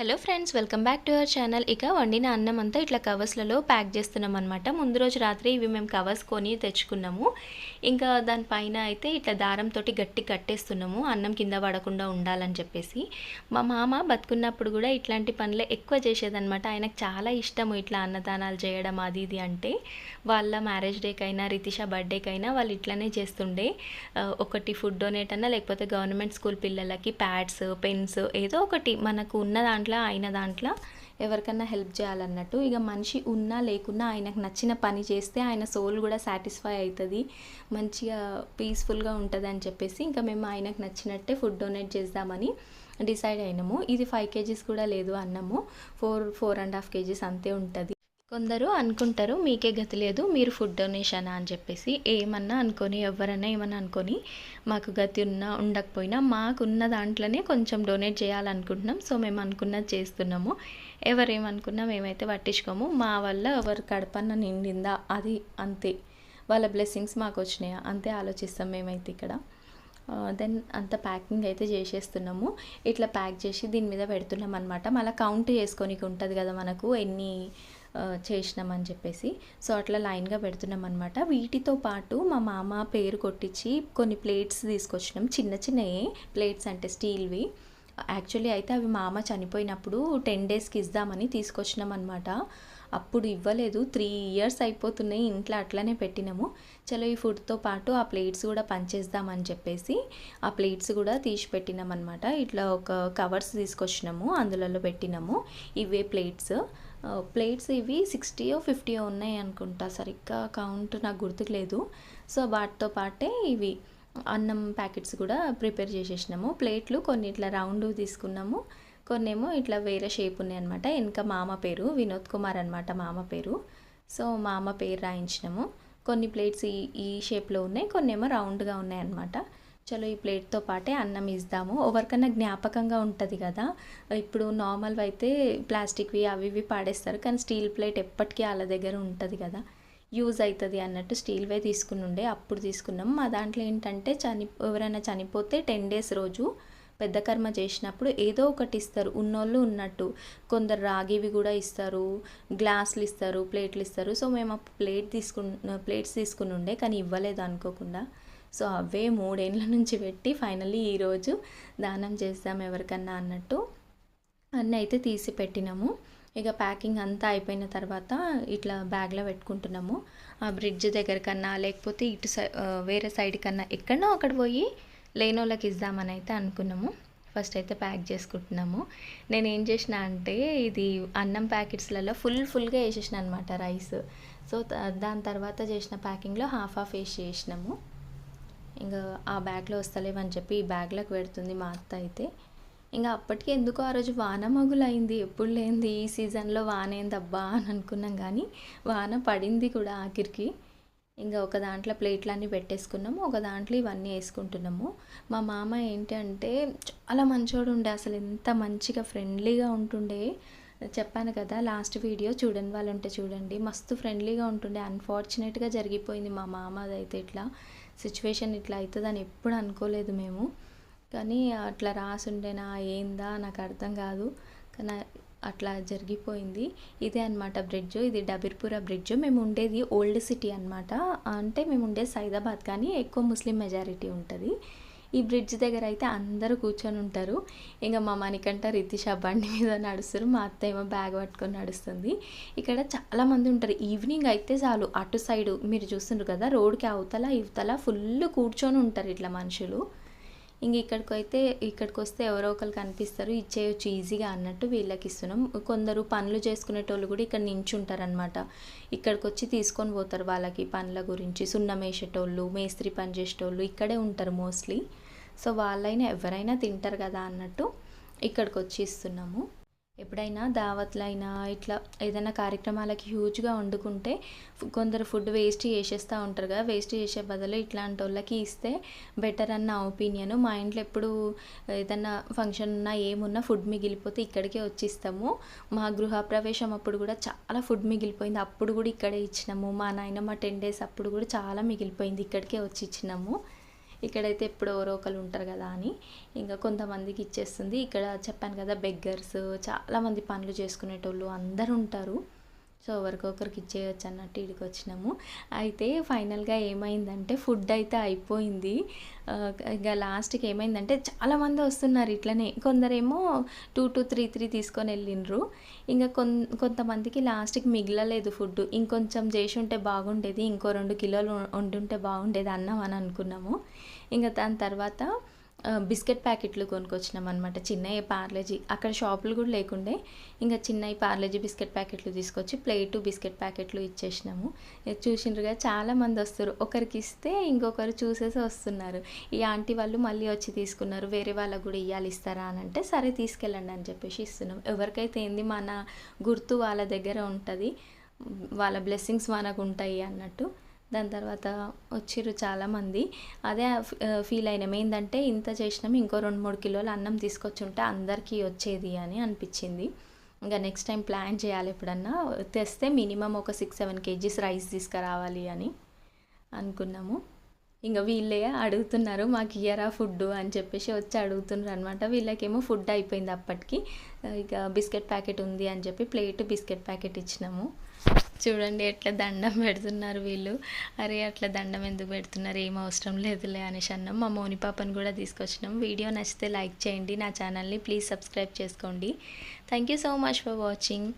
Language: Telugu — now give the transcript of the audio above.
Hello friends welcome back to our channel ఇక వండిన అన్నం అంతా ఇట్లా కవర్స్లలో ప్యాక్ చేస్తున్నాం అనమాట ముందు రోజు రాత్రి ఇవి మేము కవర్స్ కొని తెచ్చుకున్నాము. ఇంకా దానిపైన అయితే ఇట్లా దారంతో గట్టి కట్టేస్తున్నాము. అన్నం కింద పడకుండా ఉండాలని చెప్పేసి. మా మామ బతుకున్నప్పుడు కూడా ఇట్లాంటి పనులే ఎక్కువ చేసేదనమాట ఆయనకు చాలా ఇష్టము ఇట్లా అన్నదానాలు చేయడం అది ఇది అంటే. వాళ్ళ మ్యారేజ్ డేకైనా రితిష బర్త్డేకైనా వాళ్ళు ఇట్లానే చేస్తుండే. ఒకటి ఫుడ్ డొనేట్ అన్నా లేకపోతే గవర్నమెంట్ స్కూల్ పిల్లలకి ప్యాడ్స్ పెన్స్ ఏదో ఒకటి మనకు ఉన్న దాంట్లో అయిన దాంట్లో ఎవరికన్నా హెల్ప్ చేయాలన్నట్టు. ఇక మనిషి ఉన్నా లేకున్నా ఆయనకు నచ్చిన పని చేస్తే ఆయన సోల్ కూడా సాటిస్ఫై అవుతుంది మంచిగా పీస్ఫుల్గా ఉంటుంది అని చెప్పేసి ఇంకా మేము ఆయనకు నచ్చినట్టే ఫుడ్ డొనేట్ చేద్దామని డిసైడ్ అయినాము. ఇది ఫైవ్ కేజీస్ కూడా లేదు అన్నము. Four four and half kgs అంతే ఉంటుంది. కొందరు అనుకుంటారు మీకే గతి లేదు మీరు ఫుడ్ డొనేషన్? అని చెప్పేసి. ఏమన్నా అనుకొని ఎవరన్నా ఏమన్నా అనుకొని మాకు గతి ఉన్నా ఉండకపోయినా మాకున్న దాంట్లోనే కొంచెం డొనేట్ చేయాలనుకుంటున్నాం. సో మేము అనుకున్నది చేస్తున్నాము. ఎవరేమనుకున్నా మేమైతే పట్టించుకోము. మా వల్ల ఎవరు కడపన్న నిండిందా? అది అంతే. వాళ్ళ బ్లెస్సింగ్స్ మాకు వచ్చినాయా? అంతే ఆలోచిస్తాం మేమైతే ఇక్కడ. దెన్ అంత ప్యాకింగ్ అయితే చేసేస్తున్నాము. ఇట్లా ప్యాక్ చేసి దీని మీద పెడుతున్నాం అనమాట మళ్ళీ కౌంట్ చేసుకోనికి ఉంటుంది కదా మనకు ఎన్ని చేసినామని చెప్పేసి. సో అట్లా లైన్గా పెడుతున్నాం అనమాట వీటితో పాటు మా మామ పేరు కొట్టించి కొన్ని ప్లేట్స్ తీసుకొచ్చినాం. చిన్న చిన్నవి ప్లేట్స్ అంటే స్టీల్వి. యాక్చువల్లీ అయితే అవి మామ చనిపోయినప్పుడు టెన్ డేస్కి ఇద్దామని తీసుకొచ్చినాం అనమాట అప్పుడు ఇవ్వలేదు. త్రీ ఇయర్స్ అయిపోతున్నాయి. ఇంట్లో అట్లనే పెట్టినాము. చలో ఈ ఫుడ్తో పాటు ఆ ప్లేట్స్ కూడా పనిచేద్దామని చెప్పేసి ఆ ప్లేట్స్ కూడా తీసి పెట్టినాం అనమాట ఇట్లా ఒక కవర్స్ తీసుకొచ్చినాము. అందులో పెట్టినాము. ఇవే ప్లేట్స్. ప్లేట్స్ ఇవి సిక్స్టీయో ఫిఫ్టీయో ఉన్నాయి అనుకుంటా. సరిగ్గా కౌంట్ నాకు గుర్తుకులేదు. సో వాటితో పాటే ఇవి అన్నం ప్యాకెట్స్ కూడా ప్రిపేర్ చేసేసినాము. ప్లేట్లు కొన్ని ఇట్లా రౌండ్ తీసుకున్నాము. కొన్ని ఏమో ఇట్లా వేరే షేప్ ఉన్నాయి అనమాట వెనక మామ పేరు వినోద్ కుమార్ అనమాట మామ పేరు. సో మామ పేరు రాయించినాము. కొన్ని ప్లేట్స్ ఈ ఈ షేప్లో ఉన్నాయి కొన్ని ఏమో రౌండ్గా ఉన్నాయి అనమాట చలో ఈ ప్లేట్తో పాటే అన్నం ఇద్దాము ఎవరికన్నా జ్ఞాపకంగా ఉంటుంది కదా. ఇప్పుడు నార్మల్ అయితే ప్లాస్టిక్వి అవి ఇవి పాడేస్తారు. కానీ స్టీల్ ప్లేట్ ఎప్పటికీ వాళ్ళ దగ్గర ఉంటుంది కదా. యూజ్ అవుతుంది అన్నట్టు స్టీల్వే తీసుకుని ఉండే. అప్పుడు తీసుకున్నాం. మా దాంట్లో ఏంటంటే చని ఎవరైనా చనిపోతే టెన్ డేస్ రోజు పెద్ద కర్మ చేసినప్పుడు ఏదో ఒకటి ఇస్తారు. ఉన్నోళ్ళు ఉన్నట్టు. కొందరు రాగివి కూడా ఇస్తారు. గ్లాసులు ఇస్తారు. ప్లేట్లు ఇస్తారు. సో మేము ప్లేట్ తీసుకు ప్లేట్స్ తీసుకుని ఉండే. కానీ ఇవ్వలేదు అనుకోకుండా. సో అవే మూడేళ్ళ నుంచి పెట్టి ఫైనల్లీ ఈరోజు దానం చేద్దాం ఎవరికన్నా అన్నట్టు. అన్నీ అయితే తీసి పెట్టినాము. ఇక ప్యాకింగ్ అంతా అయిపోయిన తర్వాత ఇట్లా బ్యాగ్లో పెట్టుకుంటున్నాము. ఆ బ్రిడ్జ్ దగ్గర కన్నా లేకపోతే ఇటు సై వేరే సైడ్ కన్నా ఎక్కడో అక్కడ పోయి లేనోళ్ళకి ఇద్దామని అయితే అనుకున్నాము. ఫస్ట్ అయితే ప్యాక్ చేసుకుంటున్నాము. నేను ఏం చేసిన అంటే ఇది అన్నం ప్యాకెట్స్లలో ఫుల్ ఫుల్గా వేసేసిన అనమాట రైస్. సో దాని తర్వాత చేసిన ప్యాకింగ్లో హాఫ్ హాఫ్ వేసి చేసినాము. ఇంకా ఆ బ్యాగ్లో వస్తలేవని చెప్పి ఈ బ్యాగ్లోకి పెడుతుంది మా అత్త అయితే. ఇంకా అప్పటికి ఎందుకో ఆ రోజు వాన మగులైంది ఎప్పుడు లేనిది ఈ సీజన్లో వాన ఏందబ్బా అని అనుకున్నాం కానీ వాన పడింది కూడా ఆఖరికి. ఇంకా ఒక దాంట్లో ప్లేట్లన్నీ పెట్టేసుకున్నాము ఒక దాంట్లో ఇవన్నీ వేసుకుంటున్నాము. మా మామ ఏంటి అంటే చాలా మంచోడు ఉండే అసలు ఎంత మంచిగా ఫ్రెండ్లీగా ఉంటుండే. చెప్పాను కదా లాస్ట్ వీడియో చూడని వాళ్ళు ఉంటే చూడండి. మస్తు ఫ్రెండ్లీగా ఉంటుండే అన్ఫార్చునేట్గా జరిగిపోయింది మా మామది అయితే ఇట్లా. సిచ్యువేషన్ ఇట్లా అవుతుందని ఎప్పుడు అనుకోలేదు మేము. కానీ అట్లా రాసుండేనా ఏందా నాకు అర్థం కాదు. కానీ అట్లా జరిగిపోయింది. ఇదే అనమాట బ్రిడ్జ్. ఇది డబిర్పుర బ్రిడ్జ్. మేము ఉండేది ఓల్డ్ సిటీ అనమాట అంటే మేము ఉండేది సైదాబాద్ కానీ ఎక్కువ ముస్లిం మెజారిటీ ఉంటుంది. ఈ బ్రిడ్జ్ దగ్గర అయితే అందరూ కూర్చొని ఉంటారు. ఇంకా మా మణికంట రితిషా బండి మీద నడుస్తారు. మా అత్త ఏమో బ్యాగ్ పట్టుకొని నడుస్తుంది. ఇక్కడ చాలామంది ఉంటారు. ఈవినింగ్ అయితే చాలు. అటు సైడు మీరు చూస్తున్నారు కదా రోడ్కి అవతల ఇవతల ఫుల్ కూర్చొని ఉంటారు ఇట్లా మనుషులు. ఇంక ఇక్కడికి అయితే ఇక్కడికి వస్తే ఎవరో ఒకరు కనిపిస్తారు. ఇచ్చేయచ్చు ఈజీగా అన్నట్టు వీళ్ళకి ఇస్తున్నాం కొందరు పనులు చేసుకునేటోళ్ళు కూడా ఇక్కడ నించుంటారనమాట ఇక్కడికి వచ్చి తీసుకొని పోతారు వాళ్ళకి పనుల గురించి. సున్నం వేసేటోళ్ళు మేస్త్రి పని చేసేటోళ్ళు ఇక్కడే ఉంటారు మోస్ట్లీ. సో వాళ్ళైనా ఎవరైనా తింటారు కదా అన్నట్టు ఇక్కడికి వచ్చి ఇస్తున్నాము. ఎప్పుడైనా దావత్లైనా ఇట్లా ఏదైనా కార్యక్రమాలకి హ్యూజ్గా వండుకుంటే కొందరు ఫుడ్ వేస్ట్ చేసేస్తూ ఉంటారు కదా వేస్ట్ చేసే బదులు ఇట్లాంటి వాళ్ళకి ఇస్తే బెటర్ అన్న ఒపీనియన్ మా ఇంట్లో ఎప్పుడు ఏదైనా ఫంక్షన్ ఉన్నా ఏమున్నా ఫుడ్ మిగిలిపోతే ఇక్కడికే వచ్చిస్తాము. మా గృహప్రవేశం అప్పుడు కూడా చాలా ఫుడ్ మిగిలిపోయింది. అప్పుడు కూడా ఇక్కడే ఇచ్చినాము. మా నాయనమ్మ టెన్ డేస్ అప్పుడు కూడా చాలా మిగిలిపోయింది. ఇక్కడికే వచ్చి ఇచ్చినాము. ఇక్కడైతే ఎప్పుడు ఎవరో ఒకరు ఉంటారు కదా అని ఇంకా కొంతమందికి ఇచ్చేస్తుంది. ఇక్కడ చెప్పాను కదా బెగ్గర్స్ చాలామంది పనులు చేసుకునేటోళ్ళు అందరు ఉంటారు. సో ఎవరికొకరికి ఇచ్చేయచ్చు అన్నట్టు ఇక్కడికి వచ్చినాము. అయితే ఫైనల్గా ఏమైందంటే ఫుడ్ అయితే అయిపోయింది. ఇంకా లాస్ట్కి ఏమైందంటే చాలామంది వస్తున్నారు ఇట్లనే. కొందరేమో టూ టూ త్రీ త్రీ తీసుకొని వెళ్ళిండ్రు. ఇంకా కొన్ కొంతమందికి లాస్ట్కి మిగలలేదు ఫుడ్ ఇంకొంచెం చేసి ఉంటే బాగుండేది ఇంకో రెండు కిలోలు వండుంటే బాగుండేది అన్నాం అని అనుకున్నాము. ఇంకా దాని తర్వాత బిస్కెట్ ప్యాకెట్లు కొనుక్కొచ్చినాం అనమాట చిన్నవి పార్లేజీ. అక్కడ షాపులు కూడా లేకుండే ఇంకా చిన్నవి పార్లేజీ బిస్కెట్ ప్యాకెట్లు తీసుకొచ్చి ప్లేటు బిస్కెట్ ప్యాకెట్లు ఇచ్చేసినాము. ఇక చాలామంది వస్తారు. ఒకరికి ఇస్తే ఇంకొకరు చూసేసి వస్తున్నారు. ఈ ఆంటీ వాళ్ళు మళ్ళీ వచ్చి తీసుకున్నారు. వేరే వాళ్ళకు కూడా ఇవ్వాలి ఇస్తారా అని అంటే సరే తీసుకెళ్ళండి అని చెప్పేసి ఇస్తున్నాం. ఎవరికైతే ఏంది మన గుర్తు వాళ్ళ దగ్గర ఉంటుంది వాళ్ళ బ్లెస్సింగ్స్ మనకు ఉంటాయి అన్నట్టు. దాని తర్వాత వచ్చిర్రు చాలామంది. అదే ఫీల్ అయినాం. ఏంటంటే ఇంత చేసినాం ఇంకో రెండు మూడు కిలోలు అన్నం తీసుకొచ్చి ఉంటే అందరికీ వచ్చేది అని అనిపించింది. ఇంకా నెక్స్ట్ టైం ప్లాన్ చేయాలి ఎప్పుడన్నా. తెస్తే మినిమం ఒక సిక్స్ సెవెన్ కేజీస్ రైస్ తీసుకురావాలి అని అనుకున్నాము. ఇంకా వీళ్ళే అడుగుతున్నారు మాకు ఇయ్యరా ఫుడ్ అని చెప్పేసి వచ్చి అడుగుతున్నారు అనమాట వీళ్ళకేమో ఫుడ్ అయిపోయింది అప్పటికి. ఇక బిస్కెట్ ప్యాకెట్ ఉంది అని చెప్పి ప్లేట్ బిస్కెట్ ప్యాకెట్ ఇచ్చినాము. చూడండి ఎట్లా దండం పెడుతున్నారు వీళ్ళు. అరే అట్లా దండం ఎందుకు పెడుతున్నారు? ఏం అవసరం లేదులే అనేసి అన్నాం. మా మోని పాపని కూడా తీసుకొచ్చినాం. వీడియో నచ్చితే లైక్ చేయండి. నా ఛానల్ని ప్లీజ్ సబ్స్క్రైబ్ చేసుకోండి. Thank you so much for watching